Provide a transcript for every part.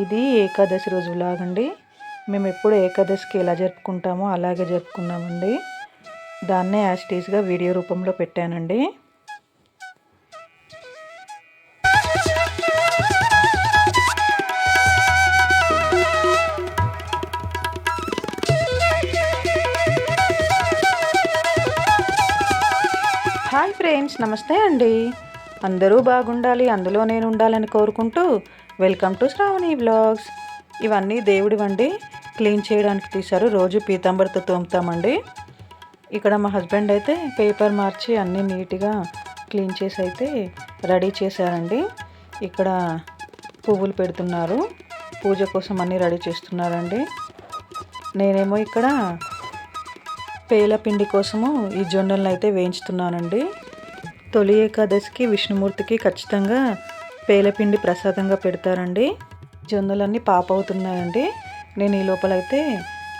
ఇది ఏకాదశి రోజు లాగండి మేము ఎప్పుడు ఏకాదశికి ఎలా జరుపుకుంటామో అలాగే జరుపుకున్నామండి. దాన్నే యాస్టీస్గా వీడియో రూపంలో పెట్టానండి. హాయ్ ఫ్రెండ్స్ నమస్తే అండి. అందరూ బాగుండాలి అందులో నేను ఉండాలని కోరుకుంటూ వెల్కమ్ టు శ్రావణి వ్లాగ్స్. ఇవన్నీ దేవుడివండి క్లీన్ చేయడానికి తీశారు. రోజు పీతాంబరితో తోముతామండి. ఇక్కడ మా హస్బెండ్ అయితే పేపర్ మార్చి అన్నీ నీట్గా క్లీన్ చేసి అయితే రెడీ చేశారండి. ఇక్కడ పువ్వులు పెడుతున్నారు. పూజ కోసం అన్నీ రెడీ చేస్తున్నారండి. నేనేమో ఇక్కడ పేల పిండి కోసము ఈ జొన్నలను అయితే వేయించుతున్నానండి. తొలి ఏకాదశికి విష్ణుమూర్తికి ఖచ్చితంగా పేలపిండి ప్రసాదంగా పెడతారండి. జొన్నలన్నీ పాప అవుతున్నాయండి నేను ఈ లోపలైతే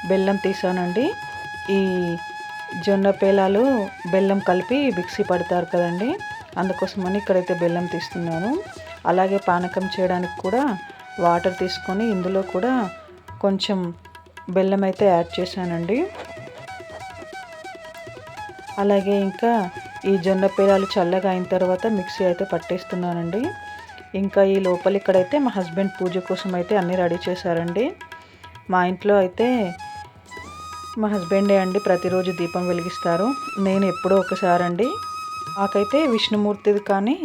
బెల్లం తీసానండి. ఈ జొన్న పేలాలు బెల్లం కలిపి మిక్సీ పడతారు కదండి. అందుకోసమని ఇక్కడైతే బెల్లం తీస్తున్నాను. అలాగే పానకం చేయడానికి కూడా వాటర్ తీసుకొని ఇందులో కూడా కొంచెం బెల్లం అయితే యాడ్ చేశానండి. అలాగే ఇంకా ఈ జొన్న పేలాలు చల్లగా అయిన తర్వాత మిక్సీ అయితే పట్టేస్తున్నానండి. ఇంకా ఈ లోపల ఇక్కడైతే మా హస్బెండ్ పూజ కోసం అయితే అన్నీ రెడీ చేశారండి. మా ఇంట్లో అయితే మా హస్బెండే అండి ప్రతిరోజు దీపం వెలిగిస్తారు. నేను ఎప్పుడో ఒకసారి అండి మాకైతే విష్ణుమూర్తిది కానీ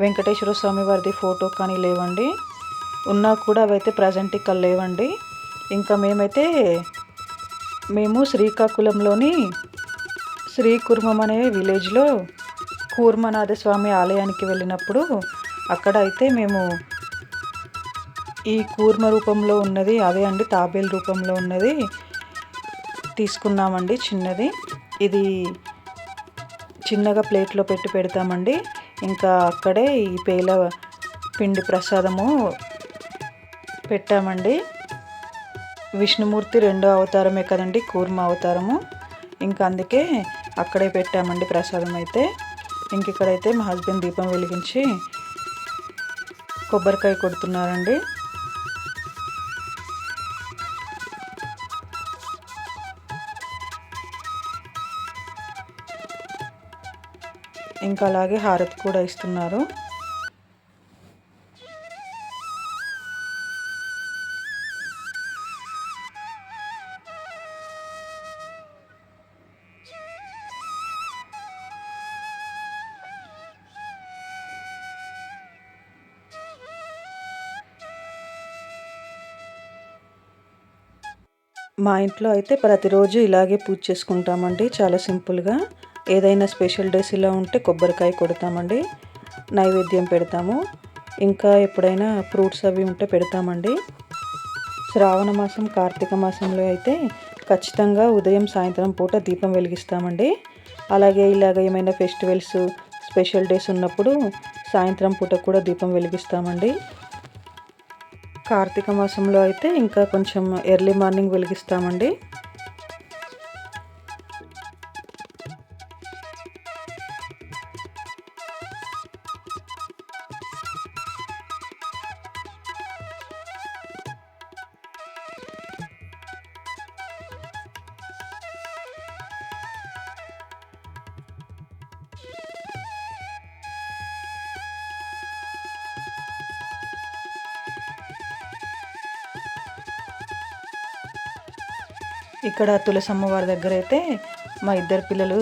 వెంకటేశ్వర స్వామి వారిది ఫోటో కానీ లేవండి. ఉన్నా కూడా అవైతే ప్రజెంట్ ఇక్కడ లేవండి. ఇంకా మేమైతే మేము శ్రీకాకుళంలోని శ్రీకుర్మం అనే విలేజ్లో కూర్మనాథ స్వామి ఆలయానికి వెళ్ళినప్పుడు అక్కడ అయితే మేము ఈ కూర్మ రూపంలో ఉన్నది అదే అండి తాబేల్ రూపంలో ఉన్నది తీసుకున్నామండి చిన్నది. ఇది చిన్నగా ప్లేట్లో పెట్టి పెడతామండి. ఇంకా అక్కడే ఈ పేల పిండి ప్రసాదము పెట్టామండి. విష్ణుమూర్తి రెండో అవతారమే కదండి కూర్మ అవతారము. ఇంకా అందుకే అక్కడే పెట్టామండి ప్రసాదం అయితే. ఇంక ఇక్కడైతే మా హస్బెండ్ దీపం వెలిగించి కొబ్బరికాయ కొడుతున్నారండి. ఇంకా అలాగే హారతి కూడా ఇస్తున్నారు. మా ఇంట్లో అయితే ప్రతిరోజు ఇలాగే పూజ చేసుకుంటామండి చాలా సింపుల్గా. ఏదైనా స్పెషల్ డేస్ ఇలా ఉంటే కొబ్బరికాయ కొడతామండి నైవేద్యం పెడతాము. ఇంకా ఎప్పుడైనా ఫ్రూట్స్ అవి ఉంటే పెడతామండి. శ్రావణ మాసం కార్తీక మాసంలో అయితే ఖచ్చితంగా ఉదయం సాయంత్రం పూట దీపం వెలిగిస్తామండి. అలాగే ఇలాగ ఏమైనా ఫెస్టివల్స్ స్పెషల్ డేస్ ఉన్నప్పుడు సాయంత్రం పూట కూడా దీపం వెలిగిస్తామండి. కార్తీక మాసంలో అయితే ఇంకా కొంచెం ఎర్లీ మార్నింగ్ వెలిగిస్తామండి. ఇక్కడ తులసమ్మ వారి దగ్గర అయితే మా ఇద్దరు పిల్లలు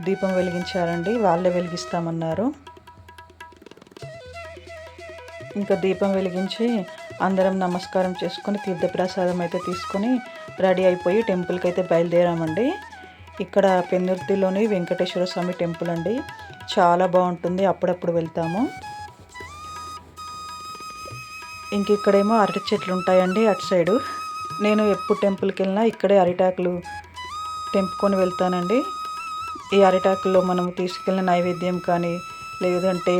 దీపం వెలిగించారండి. వాళ్ళే వెలిగిస్తామన్నారు. ఇంకా దీపం వెలిగించి అందరం నమస్కారం చేసుకొని తీర్థప్రసాదం అయితే తీసుకొని రెడీ అయిపోయి టెంపుల్కి అయితే బయలుదేరామండి. ఇక్కడ పెన్నుర్తిలోని వెంకటేశ్వర స్వామి టెంపుల్ అండి. చాలా బాగుంటుంది. అప్పుడప్పుడు వెళ్తాము. ఇంక ఇక్కడేమో అరటి చెట్లు ఉంటాయండి అటు సైడు. నేను ఎప్పుడు టెంపుల్కి వెళ్ళినా ఇక్కడే అరిటాకులు తెంపుకొని వెళ్తానండి. ఈ అరిటాకుల్లో మనం తీసుకెళ్ళిన నైవేద్యం కానీ లేదంటే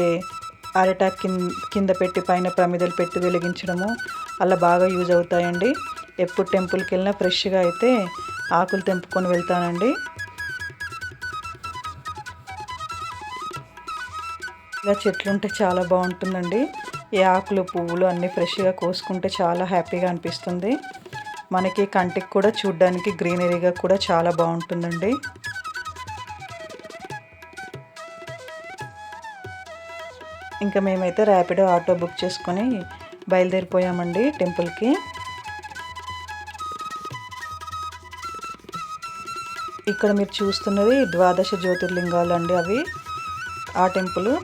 అరిటాక్ కింద కింద పెట్టి పైన ప్రమిదలు పెట్టి వెలిగించడము అలా బాగా యూజ్ అవుతాయండి. ఎప్పుడు టెంపుల్కి వెళ్ళినా ఫ్రెష్గా అయితే ఆకులు తెంపుకొని వెళ్తానండి. ఇలా చెట్లు ఉంటే చాలా బాగుంటుందండి. ఈ ఆకులు పువ్వులు అన్నీ ఫ్రెష్గా కోసుకుంటే చాలా హ్యాపీగా అనిపిస్తుంది. మనకి కంటికి కూడా చూడ్డానికి గ్రీనరీగా కూడా చాలా బాగుంటుందండి. ఇంకా మేమైతే ర్యాపిడో ఆటో బుక్ చేసుకొని బయలుదేరిపోయామండి టెంపుల్కి. ఇక్కడ మీరు చూస్తున్నది ద్వాదశ జ్యోతిర్లింగాలు అండి అవి. ఆ టెంపుల్.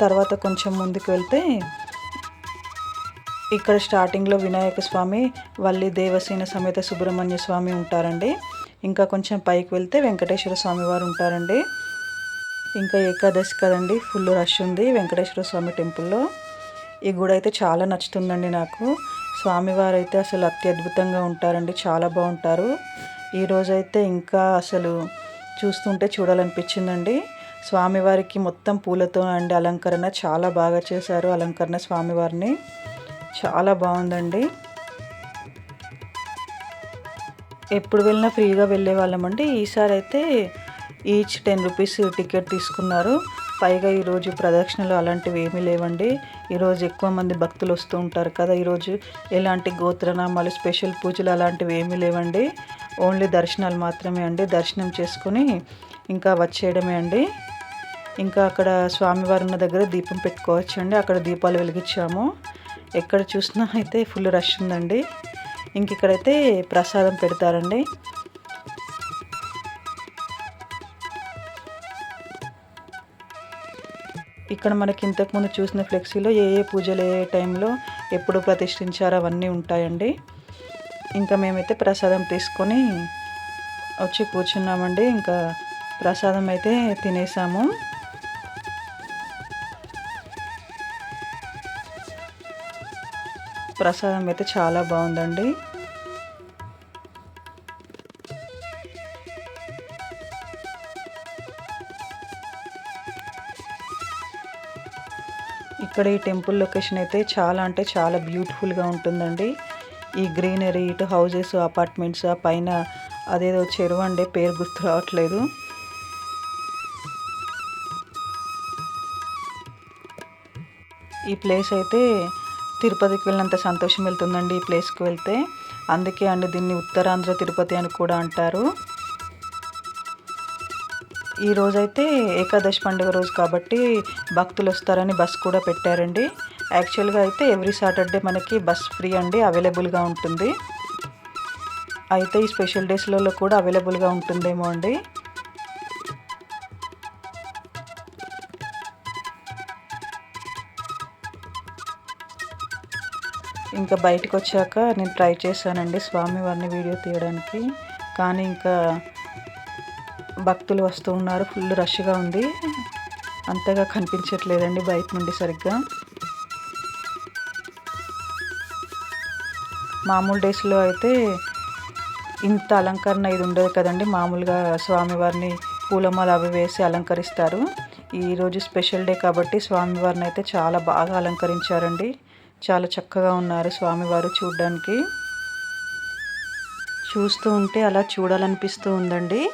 తర్వాత కొంచెం ముందుకు వెళ్తే ఇక్కడ స్టార్టింగ్లో వినాయక స్వామి వల్లి దేవసేన సమేత సుబ్రహ్మణ్య స్వామి ఉంటారండి. ఇంకా కొంచెం పైకి వెళ్తే వెంకటేశ్వర స్వామి వారు ఉంటారండి. ఇంకా ఏకాదశి కదండి ఫుల్ రష్ ఉంది వెంకటేశ్వర స్వామి టెంపుల్లో. ఈ గుడి అయితే చాలా నచ్చుతుందండి నాకు. స్వామివారు అయితే అసలు అత్యద్భుతంగా ఉంటారండి చాలా బాగుంటారు. ఈరోజైతే ఇంకా అసలు చూస్తుంటే చూడాలనిపించిందండి. స్వామివారికి మొత్తం పూలతో అండి అలంకరణ చాలా బాగా చేశారు అలంకరణ స్వామివారిని చాలా బాగుందండి. ఎప్పుడు వెళ్ళినా ఫ్రీగా వెళ్ళే వాళ్ళమండి ఈసారి అయితే ఈచ్ టెన్ రూపీస్ టికెట్ తీసుకున్నారు. పైగా ఈరోజు ప్రదక్షిణలు అలాంటివి ఏమీ లేవండి. ఈరోజు ఎక్కువ మంది భక్తులు వస్తూ ఉంటారు కదా. ఈరోజు ఎలాంటి గోత్రనామాలు స్పెషల్ పూజలు అలాంటివి ఏమీ లేవండి. ఓన్లీ దర్శనాలు మాత్రమే అండి. దర్శనం చేసుకుని ఇంకా వచ్చేయడమే అండి. ఇంకా అక్కడ స్వామివారి ఉన్న దగ్గర దీపం పెట్టుకోవచ్చు అండి అక్కడ దీపాలు వెలిగించాము. ఎక్కడ చూసినా అయితే ఫుల్ రష్ ఉందండి. ఇంక ఇక్కడైతే ప్రసాదం పెడతారండి. ఇక్కడ మనకి ఇంతకుముందు చూసిన ఫ్లెక్సీలో ఏ ఏ పూజలు ఏ ఏ టైంలో ఎప్పుడు ప్రతిష్ఠించారో అవన్నీ ఉంటాయండి. ఇంకా మేమైతే ప్రసాదం తీసుకొని వచ్చి కూర్చున్నామండి. ఇంకా ప్రసాదం అయితే తినేసాము. ప్రసాదం అయితే చాలా బాగుందండి. ఇక్కడ ఈ టెంపుల్ లొకేషన్ అయితే చాలా అంటే చాలా బ్యూటిఫుల్గా ఉంటుందండి. ఈ గ్రీనరీ ఇటు హౌజెస్ అపార్ట్మెంట్స్ ఆ పైన అదేదో చెరువు అండి పేరు గుర్తు రావట్లేదు. ఈ ప్లేస్ అయితే తిరుపతికి వెళ్ళినంత సంతోషం వెళ్తుందండి ఈ ప్లేస్కి వెళ్తే. అందుకే అండి దీన్ని ఉత్తరాంధ్ర తిరుపతి అని కూడా అంటారు. ఈ రోజైతే ఏకాదశి పండుగ రోజు కాబట్టి భక్తులు వస్తారని బస్ కూడా పెట్టారండి. యాక్చువల్గా అయితే ఎవ్రీ సాటర్డే మనకి బస్ ఫ్రీ అండి అవైలబుల్గా ఉంటుంది. అయితే ఈ స్పెషల్ డేస్లలో కూడా అవైలబుల్గా ఉంటుందేమో అండి. ఇంకా బయటకు వచ్చాక నేను ట్రై చేశానండి స్వామివారిని వీడియో తీయడానికి. కానీ ఇంకా భక్తులు వస్తూ ఉన్నారు ఫుల్ రష్గా ఉంది. అంతగా కనిపించట్లేదండి బయట నుండి సరిగ్గా. మామూలు డేస్లో అయితే ఇంత అలంకరణ ఇది ఉండదు కదండి. మామూలుగా స్వామివారిని పూలమాల అవి వేసి అలంకరిస్తారు. ఈరోజు స్పెషల్ డే కాబట్టి స్వామివారిని అయితే చాలా బాగా అలంకరించారండి. చాలా చక్కగా ఉన్నారు స్వామివారు చూడడానికి. చూస్తూ ఉంటే అలా చూడాలనిపిస్తూ ఉందండి.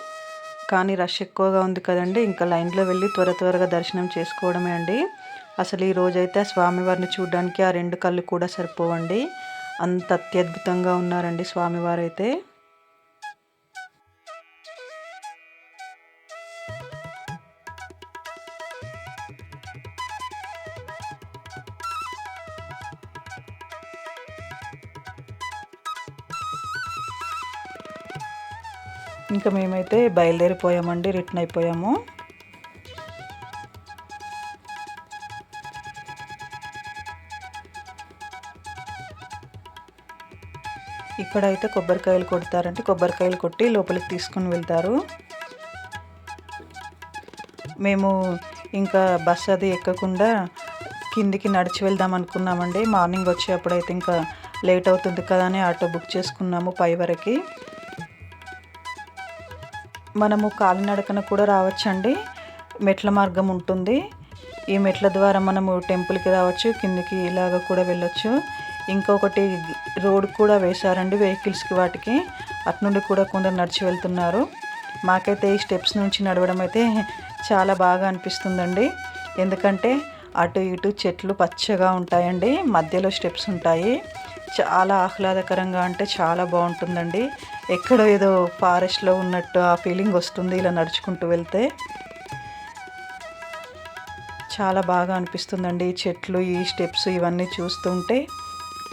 కానీ రష్ ఎక్కువగా ఉంది కదండి. ఇంకా లైన్లో వెళ్ళి త్వర త్వరగా దర్శనం చేసుకోవడమే అండి. అసలు ఈ రోజైతే ఆ స్వామివారిని చూడడానికి ఆ రెండు కళ్ళు కూడా సరిపోవండి. అంత అత్యద్భుతంగా ఉన్నారండి స్వామివారు ఇంకా మేమైతే బయలుదేరిపోయామండి రిటర్న్ అయిపోయాము. ఇక్కడైతే కొబ్బరికాయలు కొడతారంటే కొబ్బరికాయలు కొట్టి లోపలికి తీసుకుని వెళ్తారు. మేము ఇంకా బస్ అది ఎక్కకుండా కిందికి నడిచి వెళ్దాం అనుకున్నామండి. మార్నింగ్ వచ్చేప్పుడైతే ఇంకా లేట్ అవుతుంది కదా అని ఆటో బుక్ చేసుకున్నాము పై వరకు. మనము కాలినడకన కూడా రావచ్చండి. మెట్ల మార్గం ఉంటుంది. ఈ మెట్ల ద్వారా మనము టెంపుల్కి రావచ్చు కిందికి ఇలాగ కూడా వెళ్ళొచ్చు. ఇంకొకటి రోడ్ కూడా వేశారండి వెహికల్స్కి వాటికి. అటు నుండి కూడా కొందరు నడిచి వెళ్తున్నారు. మాకైతే ఈ స్టెప్స్ నుంచి నడవడం అయితే చాలా బాగా అనిపిస్తుందండి. ఎందుకంటే అటు ఇటు చెట్లు పచ్చగా ఉంటాయండి. మధ్యలో స్టెప్స్ ఉంటాయి. చాలా ఆహ్లాదకరంగా అంటే చాలా బాగుంటుందండి. ఎక్కడో ఏదో ఫారెస్ట్లో ఉన్నట్టు ఆ ఫీలింగ్ వస్తుంది ఇలా నడుచుకుంటూ వెళ్తే. చాలా బాగా అనిపిస్తుందండి. ఈ చెట్లు ఈ స్టెప్స్ ఇవన్నీ చూస్తుంటే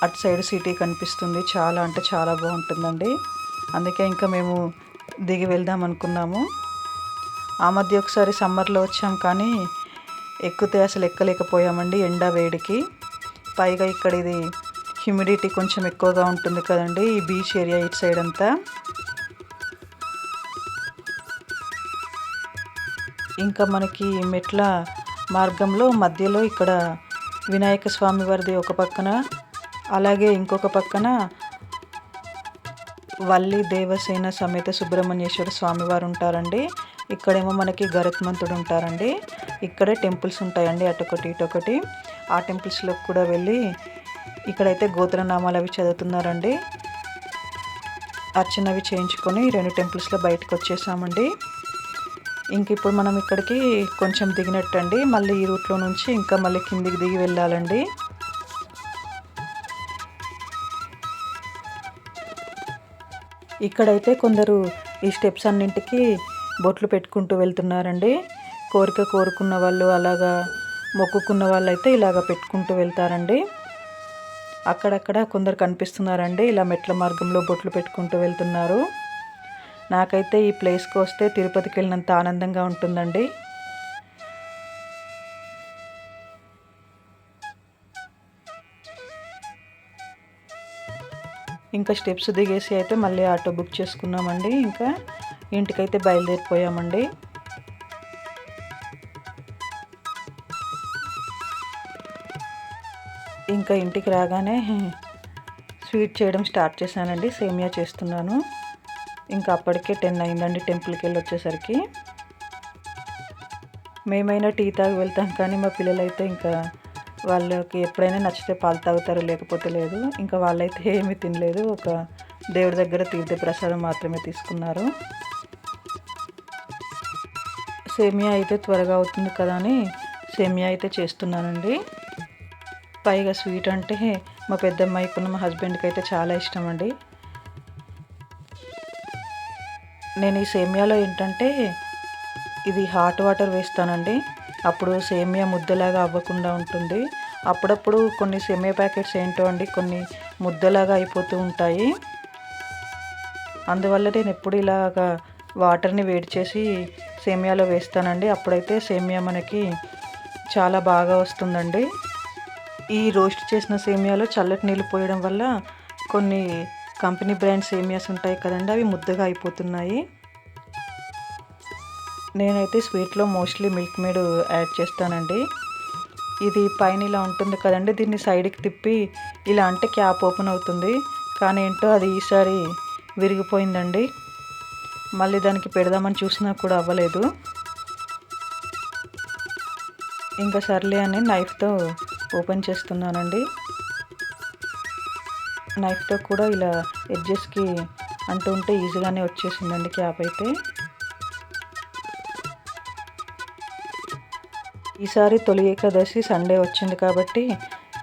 అటు సైడ్ సిటీ కనిపిస్తుంది. చాలా అంటే చాలా బాగుంటుందండి. అందుకే ఇంకా మేము దిగి వెళ్దాం అనుకున్నాము. ఆ మధ్య ఒకసారి సమ్మర్లో వచ్చాం కానీ ఎక్కితే అసలు ఎక్కలేకపోయామండి ఎండ వేడికి. పైగా ఇక్కడ ఇది హ్యూమిడిటీ కొంచెం ఎక్కువగా ఉంటుంది కదండి ఈ బీచ్ ఏరియా ఇటు సైడ్ అంతా. ఇంకా మనకి మెట్ల మార్గంలో మధ్యలో ఇక్కడ వినాయక స్వామి వారిది ఒక పక్కన అలాగే ఇంకొక పక్కన వల్లి దేవసేన సమేత సుబ్రహ్మణ్యేశ్వర స్వామి వారు ఉంటారండి. ఇక్కడేమో మనకి గరత్మంతుడు ఉంటారండి. ఇక్కడే టెంపుల్స్ ఉంటాయండి అటొకటి ఇటొకటి. ఆ టెంపుల్స్లోకి కూడా వెళ్ళి ఇక్కడైతే గోత్రనామాలు అవి చదువుతున్నారండి. అర్చనవి చేయించుకొని రెండు టెంపుల్స్లో బయటకు వచ్చేసామండి. ఇంక ఇప్పుడు మనం ఇక్కడికి కొంచెం దిగినట్టండి. మళ్ళీ ఈ రూట్లో నుంచి ఇంకా మళ్ళీ కిందికి దిగి వెళ్ళాలండి. ఇక్కడైతే కొందరు ఈ స్టెప్స్ అన్నింటికి బొట్లు పెట్టుకుంటూ వెళ్తున్నారండి. కోరిక కోరుకున్న వాళ్ళు అలాగా మొక్కుకున్న వాళ్ళు అయితే ఇలాగ పెట్టుకుంటూ వెళ్తారండి. అక్కడక్కడ కొందరు కనిపిస్తున్నారండి. ఇలా మెట్ల మార్గంలో బొట్లు పెట్టుకుంటూ వెళ్తున్నారు. నాకైతే ఈ ప్లేస్కి వస్తే తిరుపతికి వెళ్ళినంత ఆనందంగా ఉంటుందండి. ఇంకా స్టెప్స్ దిగేసి అయితే మళ్ళీ ఆటో బుక్ చేసుకున్నామండి. ఇంకా ఇంటికైతే బయలుదేరిపోయామండి. ఇంకా ఇంటికి రాగానే స్వీట్ చేయడం స్టార్ట్ చేశానండి. సేమియా చేస్తున్నాను. ఇంకా అప్పటికే టెన్ అయిందండి టెంపుల్కి వెళ్ళి వచ్చేసరికి మేమైనా టీ తాగి వెళ్తాం కానీ మా పిల్లలైతే ఇంకా వాళ్ళకి ఎప్పుడైనా నచ్చితే పాలు తాగుతారు లేకపోతే లేదు. ఇంకా వాళ్ళైతే ఏమీ తినలేదు. ఒక దేవుడి దగ్గర తీర్థ ప్రసాదం మాత్రమే తీసుకున్నారు. సేమియా అయితే త్వరగా అవుతుంది కదా అని సేమియా అయితే చేస్తున్నానండి. పైగా స్వీట్ అంటే మా పెద్దమ్మాయికి ఉన్న మా హస్బెండ్కి అయితే చాలా ఇష్టం అండి. నేను ఈ సేమియాలో ఏంటంటే ఇది హాట్ వాటర్ వేస్తానండి. అప్పుడు సేమియా ముద్దలాగా అవ్వకుండా ఉంటుంది. అప్పుడప్పుడు కొన్ని సేమియా ప్యాకెట్స్ ఏంటో అండి కొన్ని ముద్దలాగా అయిపోతూ ఉంటాయి. అందువల్ల నేను ఎప్పుడు ఇలాగా వాటర్ని వేడి చేసి సేమియాలో వేస్తానండి. అప్పుడైతే సేమియా మనకి చాలా బాగా వస్తుందండి. ఈ రోస్ట్ చేసిన సేమియాలో చల్లటి నీళ్ళు పోయడం వల్ల కొన్ని కంపెనీ బ్రాండ్ సేమియాస్ ఉంటాయి కదండి అవి ముద్దగా అయిపోతున్నాయి. నేనైతే స్వీట్లో మోస్ట్లీ మిల్క్ మేడ్ యాడ్ చేస్తానండి. ఇది పైన ఇలా ఉంటుంది కదండి దీన్ని సైడ్కి తిప్పి ఇలా అంటే క్యాప్ ఓపెన్ అవుతుంది. కానీ ఏంటో అది ఈసారి విరిగిపోయిందండి. మళ్ళీ దానికి పెడదామని చూసినా కూడా అవ్వలేదు. ఇంకా సర్లే అని నైఫ్తో ఓపెన్ చేస్తున్నానండి. నైఫ్తో కూడా ఇలా ఎడ్జెస్కి అంటూ ఉంటే ఈజీగానే వచ్చేసిందండి క్యాప్ అయితే. ఈసారి తొలి ఏకాదశి సండే వచ్చింది కాబట్టి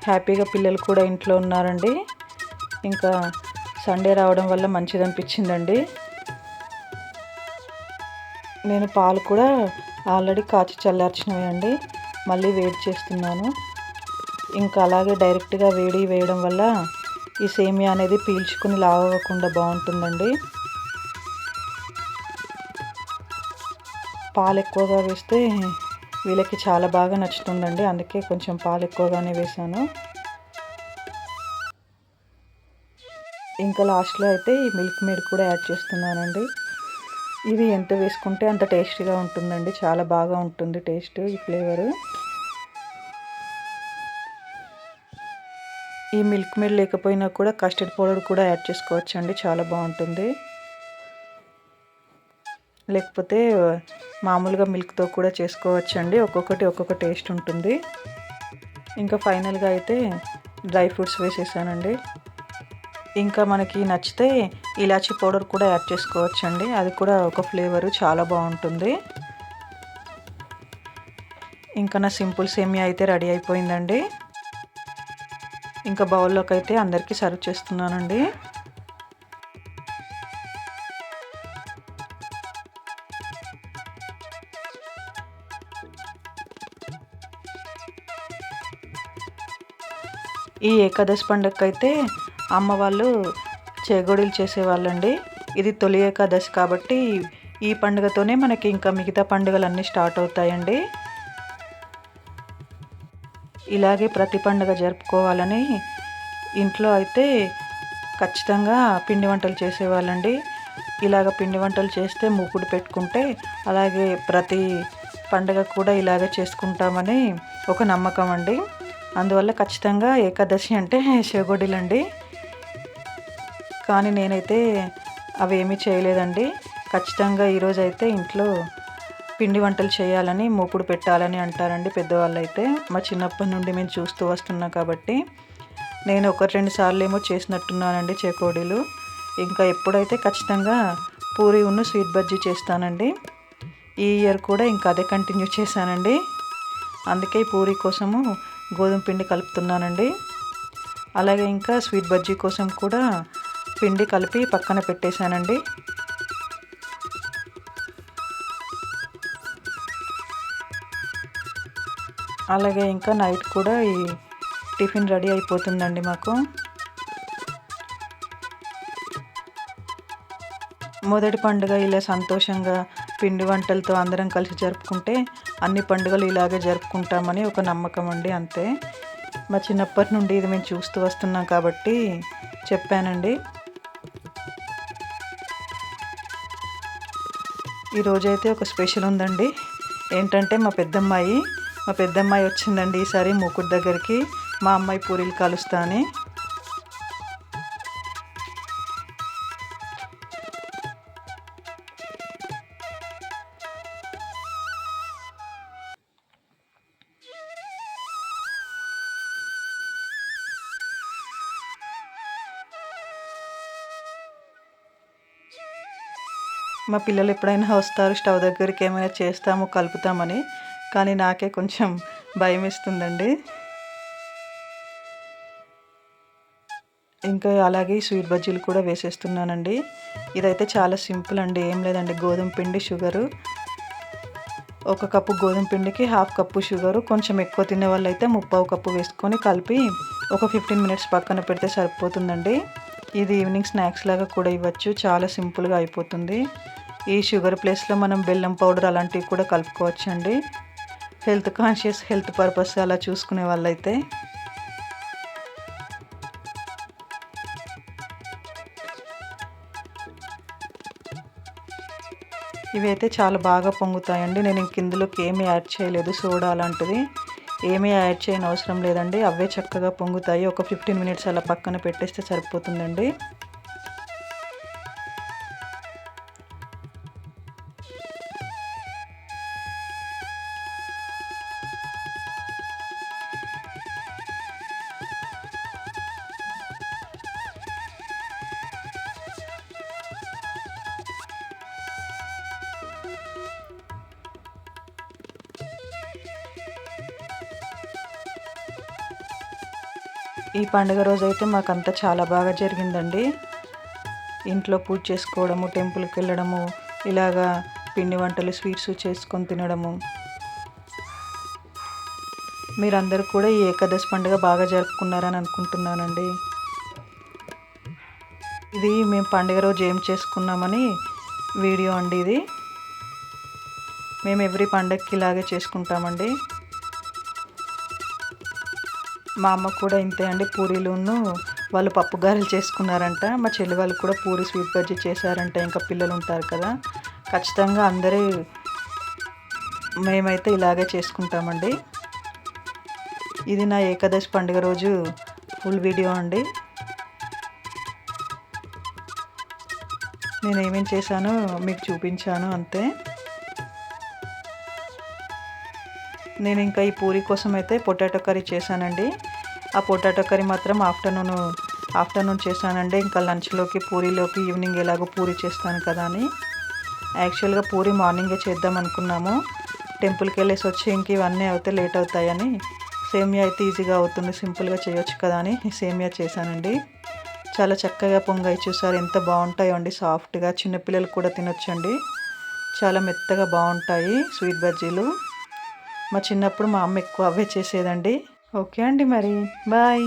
హ్యాపీగా పిల్లలు కూడా ఇంట్లో ఉన్నారండి. ఇంకా సండే రావడం వల్ల మంచిది అనిపించిందండి. నేను పాలు కూడా ఆల్రెడీ కాచి చల్లార్చినవి అండి. మళ్ళీ వేడి చేస్తున్నాను. ఇంకా అలాగే డైరెక్ట్గా వేడి వేయడం వల్ల ఈ సేమియా అనేది పీల్చుకుని లావకుండా బాగుంటుందండి. పాలు ఎక్కువగా వేస్తే వీళ్ళకి చాలా బాగా నచ్చుతుందండి. అందుకే కొంచెం పాలు ఎక్కువగానే వేసాను ఇంకా లాస్ట్లో అయితే ఈ మిల్క్ మేడ్ కూడా యాడ్ చేస్తున్నానండి. ఇది ఎంత వేసుకుంటే అంత టేస్టీగా ఉంటుందండి. చాలా బాగా ఉంటుంది టేస్ట్ ఈ ఫ్లేవరు. ఈ మిల్క్ మేడ్ లేకపోయినా కూడా కస్టర్డ్ పౌడర్ కూడా యాడ్ చేసుకోవచ్చు అండి చాలా బాగుంటుంది. లేకపోతే మామూలుగా మిల్క్తో కూడా చేసుకోవచ్చు అండి ఒక్కొక్కటి ఒక్కొక్క టేస్ట్ ఉంటుంది. ఇంకా ఫైనల్గా అయితే డ్రై ఫ్రూట్స్ వేసేసానండి. ఇంకా మనకి నచ్చితే ఇలాచీ పౌడర్ కూడా యాడ్ చేసుకోవచ్చు అండి అది కూడా ఒక ఫ్లేవరు చాలా బాగుంటుంది. ఇంకా నా సింపుల్ సేమియా అయితే రెడీ అయిపోయిందండి. ఇంకా బౌల్లోకి అయితే అందరికీ సర్వ్ చేస్తున్నానండి. ఈ ఏకాదశి పండుగకి అయితే అమ్మ వాళ్ళు చేగోడీలు చేసేవాళ్ళండి. ఇది తొలి ఏకాదశి కాబట్టి ఈ పండుగతోనే మనకి ఇంకా మిగతా పండుగలన్నీ స్టార్ట్ అవుతాయండి. ఇలాగే ప్రతి పండుగ జరుపుకోవాలని ఇంట్లో అయితే ఖచ్చితంగా పిండి వంటలు చేసేవాళ్ళండి. ఇలాగ పిండి వంటలు చేస్తే మూకుడు పెట్టుకుంటే అలాగే ప్రతి పండుగ కూడా ఇలాగే చేసుకుంటామని ఒక నమ్మకం అండి. అందువల్ల ఖచ్చితంగా ఏకాదశి అంటే శివగొడిలండి కానీ నేనైతే అవి ఏమీ చేయలేదండి. ఖచ్చితంగా ఈరోజైతే ఇంట్లో పిండి వంటలు చేయాలని మూపుడు పెట్టాలని అంటారండి పెద్దవాళ్ళు అయితే మా చిన్నప్పటి నుండి మేము చూస్తూ వస్తున్నాం కాబట్టి నేను ఒకటి రెండు సార్లు ఏమో చేసినట్టున్నానండి చేకోడీలు. ఇంకా ఎప్పుడైతే ఖచ్చితంగా పూరి ఉన్న స్వీట్ బజ్జీ చేస్తానండి ఈ ఇయర్ కూడా ఇంకా అదే కంటిన్యూ చేశానండి. అందుకే పూరి కోసము గోధుమ పిండి కలుపుతున్నానండి. అలాగే ఇంకా స్వీట్ బజ్జీ కోసం కూడా పిండి కలిపి పక్కన పెట్టేశానండి. అలాగే ఇంకా నైట్ కూడా ఈ టిఫిన్ రెడీ అయిపోతుందండి మాకు. మొదటి పండుగ ఇలా సంతోషంగా పిండి వంటలతో అందరం కలిసి జరుపుకుంటే అన్ని పండుగలు ఇలాగే జరుపుకుంటామని ఒక నమ్మకం అండి అంతే. మా చిన్నప్పటి నుండి ఇది మేము చూస్తూ వస్తున్నాం కాబట్టి చెప్పానండి. ఈరోజైతే ఒక స్పెషల్ ఉందండి. ఏంటంటే మా పెద్దమ్మాయి మా పెద్దమ్మాయి వచ్చిందండి ఈసారి మూకుడు దగ్గరికి. మా అమ్మాయి పూరీలు కలుస్తా అని మా పిల్లలు ఎప్పుడైనా వస్తారు స్టవ్ దగ్గరికి ఏమైనా చేస్తాము కలుపుతామని. కానీ నాకే కొంచెం భయం ఇస్తుందండి ఇంకా అలాగే స్వీట్ బజ్జీలు కూడా వేసేస్తున్నానండి. ఇదైతే చాలా సింపుల్ అండి ఏం లేదండి. గోధుమ పిండి షుగరు. ఒక కప్పు గోధుమ పిండికి హాఫ్ కప్పు షుగరు. కొంచెం ఎక్కువ తినే వాళ్ళు అయితే ముప్పావు కప్పు వేసుకొని కలిపి ఒక ఫిఫ్టీన్ మినిట్స్ పక్కన పెడితే సరిపోతుందండి. ఇది ఈవినింగ్ స్నాక్స్ లాగా కూడా ఇవ్వచ్చు. చాలా సింపుల్గా అయిపోతుంది. ఈ షుగర్ ప్లేస్లో మనం బెల్లం పౌడర్ అలాంటివి కూడా కలుపుకోవచ్చు అండి హెల్త్ కాన్షియస్ హెల్త్ పర్పస్ అలా చూసుకునే వాళ్ళైతే. ఇవైతే చాలా బాగా పొంగుతాయండి. నేను ఇంక ఇందులోకి ఏమీ యాడ్ చేయలేదు. సోడా అలాంటిది ఏమీ యాడ్ చేయని అవసరం లేదండి. అవే చక్కగా పొంగుతాయి. ఒక ఫిఫ్టీన్ మినిట్స్ అలా పక్కన పెట్టేస్తే సరిపోతుందండి. ఈ పండుగ రోజు అయితే మాకంతా చాలా బాగా జరిగిందండి. ఇంట్లో పూజ చేసుకోవడము టెంపుల్కి వెళ్ళడము ఇలాగా పిండి వంటలు స్వీట్స్ చేసుకొని తినడము. మీరందరూ కూడా ఈ ఏకాదశి పండుగ బాగా జరుపుకున్నారని అనుకుంటున్నానండి. ఇది మేము పండుగ రోజు ఏం చేసుకున్నామని వీడియో అండి ఇది. మేము ఎవ్రీ పండగకి ఇలాగే చేసుకుంటామండి. మా అమ్మ కూడా ఇంతే అండి. పూరీలును వాళ్ళు పప్పు గారెలు చేసుకున్నారంట. మా చెల్లి వాళ్ళు కూడా పూరి స్వీట్ బజ్జీ చేశారంట. ఇంకా పిల్లలు ఉంటారు కదా. ఖచ్చితంగా అందరూ మేమైతే ఇలాగే చేసుకుంటామండి. ఇది నా ఏకాదశి పండుగ రోజు ఫుల్ వీడియో అండి. నేను ఏమేం చేశానో మీకు చూపించాను అంతే. నేను ఇంకా ఈ పూరి కోసం అయితే పొటాటో కర్రీ చేశానండి. ఆ పొటాటో కర్రీ మాత్రం ఆఫ్టర్నూన్ ఆఫ్టర్నూన్ చేశానండి. ఇంకా లంచ్లోకి పూరీలోకి ఈవినింగ్ ఎలాగో పూరి చేస్తాను కదా అని. యాక్చువల్గా పూరి మార్నింగే చేద్దాం అనుకున్నాము. టెంపుల్కి వెళ్ళేసి వచ్చి ఇంక ఇవన్నీ అయితే లేట్ అవుతాయని. సేమియా అయితే ఈజీగా అవుతుంది సింపుల్గా చేయొచ్చు కదా అని సేమియా చేశానండి. చాలా చక్కగా పొంగాయి చూసారు ఎంత బాగుంటాయో అండి. సాఫ్ట్గా చిన్నపిల్లలు కూడా తినొచ్చండి. చాలా మెత్తగా బాగుంటాయి స్వీట్ బజ్జీలు. మా చిన్నప్పుడు మా అమ్మ ఎక్కువ అవే చేసేదండి. ఓకే అండి మరి. బాయ్.